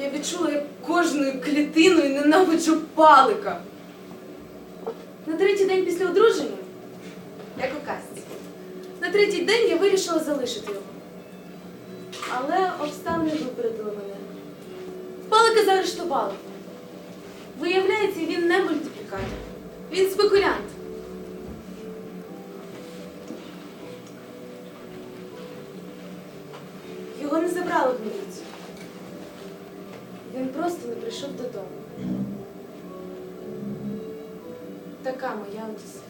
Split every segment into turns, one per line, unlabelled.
Я відчула, як кожною клітиною ненавиджу палика. На третій день після одруження, як у казці, на третій день я вирішила залишити його. Але обставини випередили мене. Палика заарештували. Виявляється, він не мультиплікатор. Він спекулянт. Його не забрали в міліцію. Він просто не прийшов додому. Така моя Одіса.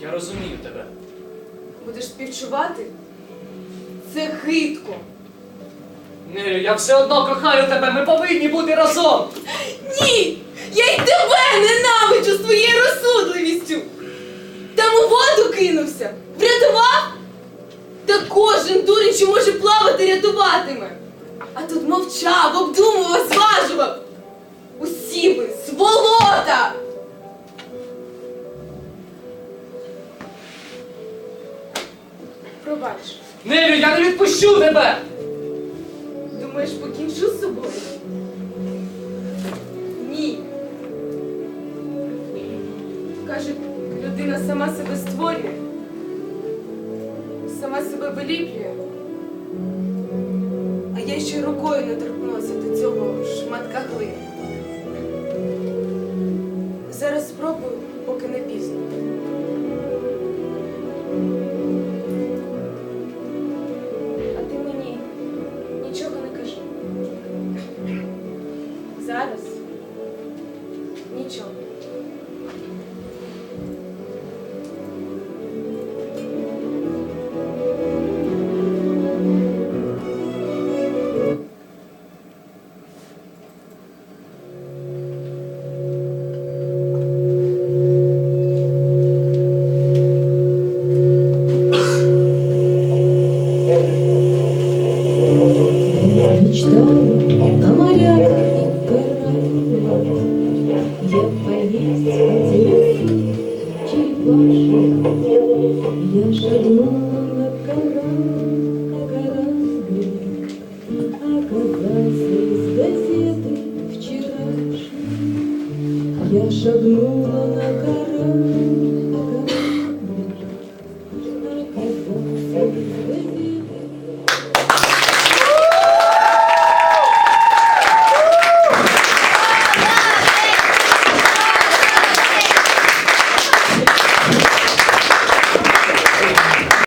Я розумію тебе.
Будеш співчувати? Це хитко.
Нелю, я все одно кохаю тебе, ми повинні бути разом.
Ні! Я й тебе ненавиджу з твоєю розсудливістю! Там у воду кинувся! Врятував? Та кожен дурень, що може плавати, рятуватиме! А тут мовчав, обдумував, зважував! Усі ви сволота! Пробач,
Нелю, я не відпущу тебе!
думаєш, покінчу з собою? Ні. Кажуть, людина сама себе створює, сама себе виліплює. Я ще рукою не торкнулася до цього шматка глини. Зараз спробую, поки не пізно. А ти мені нічого не кажи. Зараз нічого.
Я шагнула на корабль.